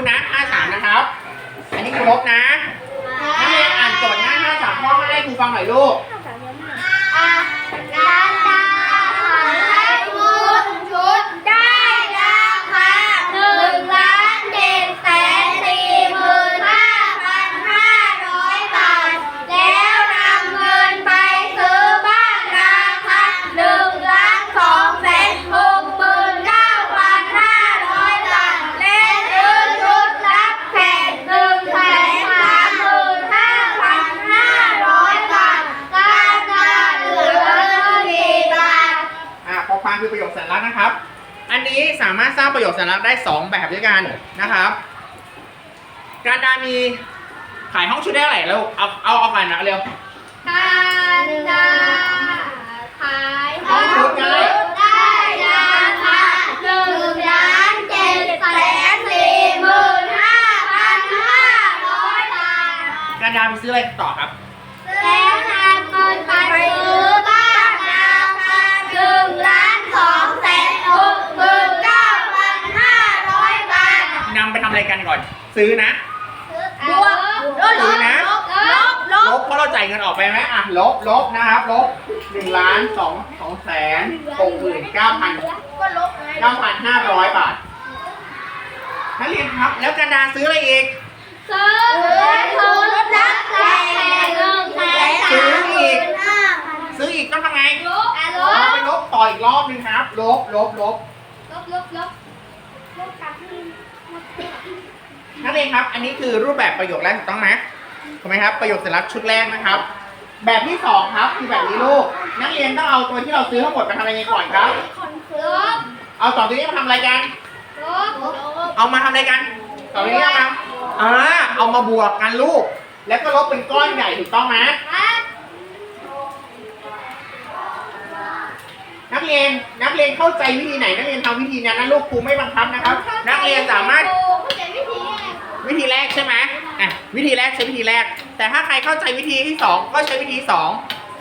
ลูกนะห้าสามนะครับ อันนี้ครูลบนะนักเรียนอ่านโจทย์หน้าห้าสามพ่อให้ครูฟังหน่อยลูก ประโยคสัญลักษณ์ได้สองแบบด้วยกันนะครับการดามีขายห้องชุดได้เท่าไหร่แล้วเอาเอาเอากันนะเร็ว การดาขายห้องชุดได้ราคาหนึ่งล้านเจ็ดแสนสี่หมื่นห้าพันห้าร้อยบาทการดาไปซื้ออะไรต่อครับแล้วนำเงินไปซื้อบ้านราคาหนึ่งล้านสองแสนหกหมื่นเก้าพันห้าร้อยบาท นำไปทำอะไร กันก่อน ซื้อนะ บวกลบซื้อนะลบลบลลบบเพราะเราจ่ายเงินออกไปไหมอะลบลบนะครับลบหนึ่งล้านสองสองแสนหกหมื่นเก้าพันก็ลบไงเก้าพันห้าร้อยบาทนักเรียนครับ แล้วการดาซื้ออะไรอีก ซื้อชุดรับแขกหนึ่งแสนสามหมื่นห้าพันซื้ออีกต้องทำไงลบอะลเอาบไปลบต่ออีกรอบนึงครับ ลบลบลบลบลบลบ ลบกับที่นักเรียนครับ อันนี้คือรูปแบบประโยคแรกถูกต้องไหมถูกไหมครับ ประโยคสัญลักษณ์ชุดแรกนะครับ แบบที่สองครับคือแบบนี้ลูก นักเรียนต้องเอาตัวที่เราซื้อทั้งหมดไปทำอะไรกันก่อนครับลบเอาสองตัวนี้มาทำอะไรกันลบลบเอามาทำอะไรกันสองตัวนี้เอามาอ่าเอามาบวกกันลูก แล้วก็ลบเป็นก้อนใหญ่ถูกต้องไหม นักเรียนนักเรียนเข้าใจวิธีไหน นักเรียนทำวิธีนั้นนะลูกครูไม่บังคับนะครับ นักเรียนสามารถเข้าใจวิธีไงวิธีแรกใช่ไหมอะวิธีแรกใช้วิธีแรก แต่ถ้าใครเข้าใจวิธีที่สองก็ใช้วิธีสอง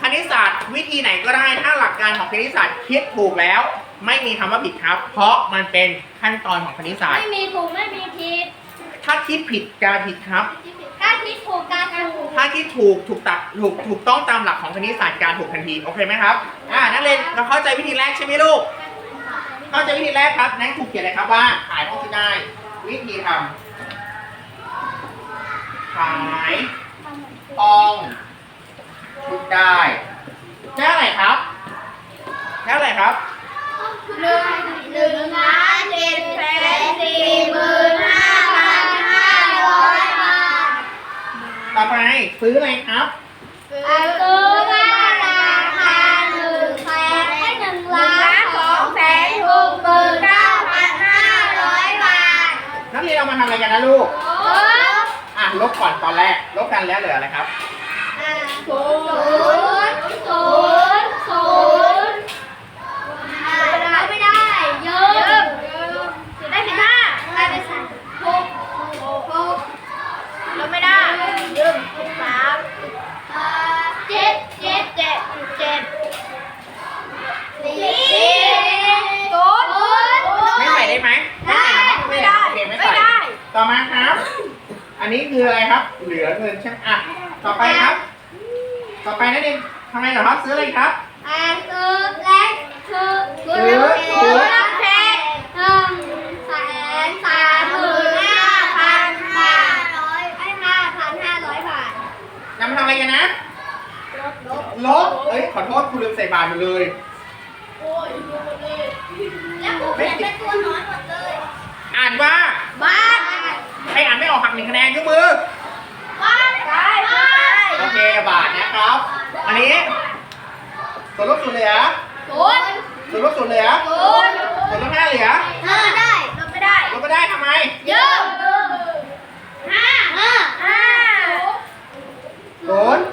คณิตศาสตร์ วิธีไหนก็ได้ถ้าหลักการของคณิตศาสตร์คิดถูกแล้ว ไม่มีคำว่าผิดครับ เพราะมันเป็นขั้นตอนของคณิตศาสตไม่ร์มีถูกไม่มีผิด ถ้าคิดผิดการผิดครับ ถ้าคิดถูกการถูกถ้าคิดถูกถูกตักถูกถูกต้องตามหลักของคณิตศาสตร์การถูกทันทีโอเคไหมครับอ่านักเรียนเราเข้าใจวิธีแรกใช่ไหมลูกเข้าใจวิธีแรกครับนั่นครูเขียนเลยครับว่าขายห้องที่ได้ วิธีทำขายห้องชุดได้ได้อะไรครับได้อะไรครับ ซื้ออะไรครับซื้อบ้าราคาหนึ่งแสนหนึ่งล้านสองแสนหกหมื่นเก้าพันห้าร้อยบาทนักเรียนเรามาทำอะไรกันนะลูกลบอะลบก่อนตอนแรกลบกันแล้วเหลืออะไรครับศูนย์ศูนย์ศูนย์อ่าลบไม่ได้เยอะได้สิบห้าได้ไปสามหกหกลบไม่ได้ยืมสามอ่าเจ็ดเจ็ดเจ็ดเจ็ดสี่ศูนย์ ไม่ใส่ได้ไหม ได้ ไม่ใส่โอเคไม่ใส่ต่อมาครับ อันนี้คืออะไรครับ เหลือเงินใช่ไหมอะต่อไปครับ ต่อไปนั่นเองทำไมเหรอครับซื้ออะไรครับอ่าคือและคือคือคือรับแขกหนึ่งแสนสามหมื่นห้าพันห้าร้อยไอ้ห้าพันห้าร้อยบาทนำมาทำอะไรกันนะลบลบลบเอ้ยขอโทษคุณลืมใส่บาทหมดเลยโอ้ยดูหมดเลยแล้วกูเขียนเป็นตัวน้อยหมดเลย อ่านว่าบ้านใครอ่านไม่ออกหักหนึ่งคะแนนยกมือ บ้านได้บ้าน โอ เคบาทนะครับ อันนี้ ส่วนลบส่วนเหลือศูนย์ส่วนลบส่วนเหลือศูนย์ส่วนลบห้าเหลือห้าได้ลบไม่ได้ลบไม่ได้ทำไมเยอะห้าห้าห้าศูนย์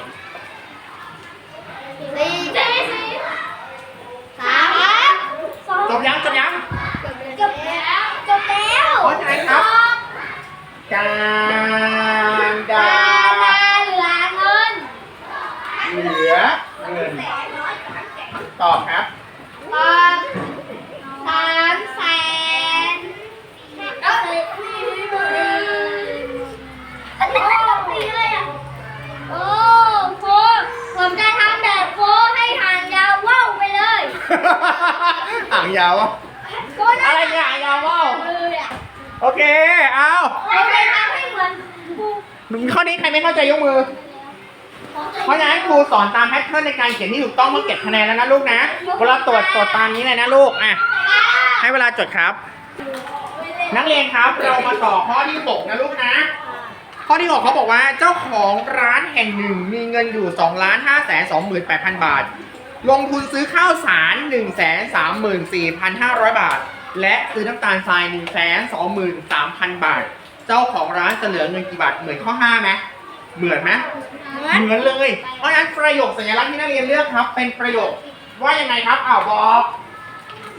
สี่สี่สามสองจบยังจบยังจบแล้วจบแล้วโอ้ยอะไรครับการดา ดาเหลือเงิน เหลือเงินตอบครับ ตอนสามแสนเก้าสิบสี่หมื่น ยาวอะอะไรเนี่ยยาวเปล่าโอเค เอาไม่ไปทำให้เหมือนข้อนี้ใครไม่เข้าใจยกมือ เพราะฉะนั้นครูสอนตามแพทเทิร์นในการเขียนที่ถูกต้องเพื่อเก็บคะแนนแล้วนะลูกนะเวลาตรวจตรวจตามนี้เลยนะลูกอะให้เวลาจดครับ นักเรียนครับเรามาต่อข้อที่หกนะลูกนะ ข้อที่หกเขาบอกว่าเจ้าของร้านแห่งหนึ่งมีเงินอยู่2ล้าน5แสน2 8 0 0บาท ลงทุนซื้อข้าวสาร 1 3 4 5 0 0 บาท และซื้อน้ำตาลทราย 1 2 3 0 0 0 บาท เจ้าของร้านจะเหลือเงินกี่บาทเหมือนข้อ5ไหมเหมือนไหมเหมือนเลย เพราะฉะนั้นประโยคสัญลักษณ์ที่นักเรียนเลือกครับ เป็นประโยคว่ายังไงครับอ้าวบอก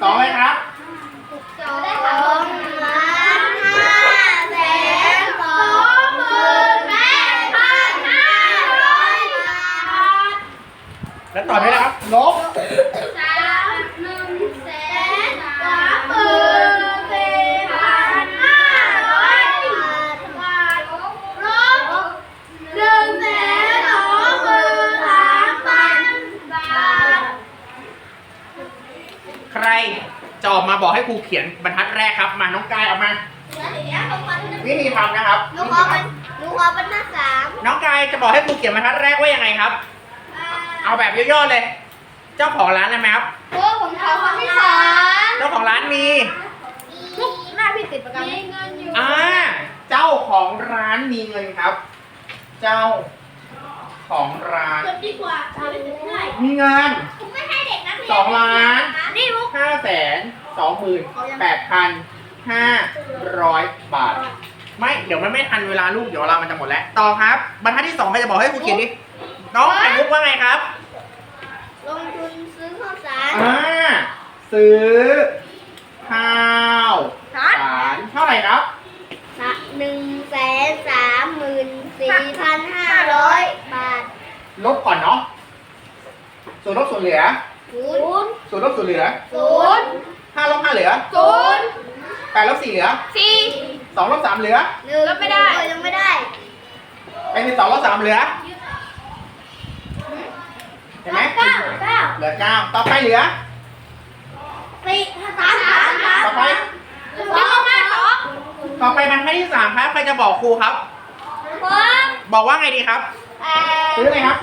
สองเลยครับ สองล้านห้าแสนสองหมื่นแปดพันห้าร้อยบาท แล้วต่อด้วยนะครับ ลบ สามหนึ่งแสนสามหมื่นสี่พันห้าร้อยบาทลบหนึ่งแสนสองหมื่นสามพันบาท ใครจะออกมาบอก ให้ครูเขียนบรรทัดแรกครับ มาน้องกายออกมาวิธีทำนะครับหนูขอเป็นหนูขอเป็นหน้าสามน้องกายจะบอกให้ครูเขียนบรรทัดแรกว่ายังไงครับ เอาแบบย่อๆเลย เจ้าของร้านนะครับโอ้ผมขอคนที่สามเจ้าของร้านมีลูกหน้าพี่ติดประกันมีเงินอยู่อ่าเจ้าของร้านมีเงินครับ เจ้าของร้านจดดีกว่าทำไม่ได้มีเงินผมไม่ให้เด็กนักเรียนสองล้านนี่มุกห้าแสน สองหมื่นแปดพันห้าร้อยบาท ไม่ เดี๋ยวมันไม่ทันเวลาลูก เดี๋ยวเวลามันจะหมดแล้ว ต่อครับ บรรทัดที่สองใครจะบอกให้ครูเขียนดิ น้องไข่มุกว่าไงครับ ลงทุนซื้อข้าวสารอ่า ซื้อข้าวสารสารเท่าไหร่ครับหนึ่งแสนสามหมื่นสี่พันห้าร้อยบาท ลบก่อนเนาะ ส่วนลบส่วนเหลือศูนย์ส่วนลบส่วนเหลือศูนย์ ห้าลบห้าเหลือศูนย์แปดลบสี่เหลือสี่สองลบสามเหลือหนึ่งลบไม่ได้ยังไม่ได้เป็นสิบสองลบสามเหลือเห็นไหมเก้าเก้าเหลือเก้าต่อไปเหลือสี่สามสามสามต่อไปสองมาสองต่อไปบรรทัดที่สามครับใครจะบอกครูครับผมบอกว่าไงดีครับเอ่อซื้ออะไรครับ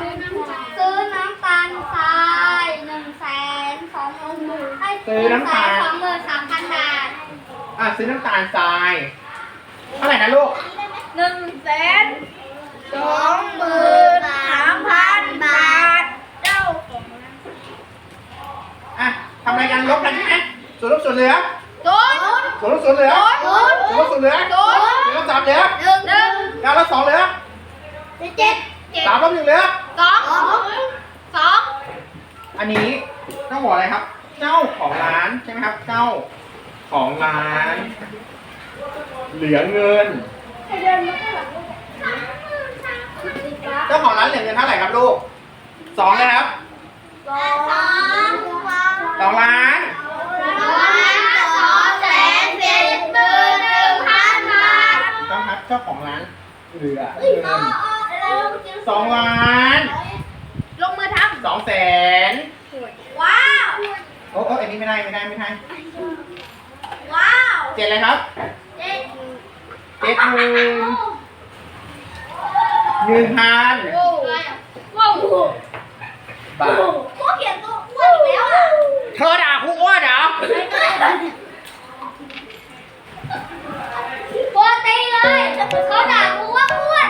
ซื้อน้ำตาลทรายหนึ่งแสนสองหมื่น ซื้อน้ำตาลสองหมื่นสามพันบาทอ่าซื้อน้ำตาลทรายเท่าไหร่นะลูกหนึ่งแสนสองหมื่นสามพันบาทเจ้าของอะทำอะไรกันลบกันใช่ไหมส่วนลบส่วนเหลือศูนย์ส่วนลบส่วนเหลือศูนย์ส่วนลบส่วนเหลือศูนย์เหลือลบสามเหลือหนึ่งหนึ่งเก้าลบสองเหลือเจ็ดเจ็ดสามลบหนึ่งเหลือสองสองอันนี้ต้องบอกอะไรครับ เจ้าของร้านใช่ไหมครับ เจ้าของร้าน เหลือเงิน เจ้าของร้านเหลือเงินเท่าไหร่ครับลูกสองเลยครับสองสองล้านสองแสนเจ็ดหมื่นหนึ่งพันบาทถูกต้องครับเจ้าของร้านเหลือเงินสองล้าน ลงมือทสองแสนำว้าว โอ้โอ้อันนี้ไม่ได้ไม่ได้ไม่ได้ว้าวเจ็ดเลยครับเจ็ดเจ็ดหมื่นหนึ่งพันว้าวบาทพวกเขียนตัวอ้วนอีกแล้วอะเธอด่าครูอ้วนเหรอปกติเลยเขาด่ากูว่าอ้วน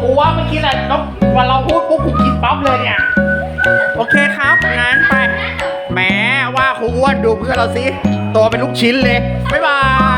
กูว่าเมื่อกี้แหละนกวันเราพูดปุ๊บกูคิดปั๊บเลยเนี่ย โอเคครับงั้นไปแหมว่าครู อ้วนดูเพื่อนเราสิตัวเป็นลูกชิ้นเลย บ๊ายบาย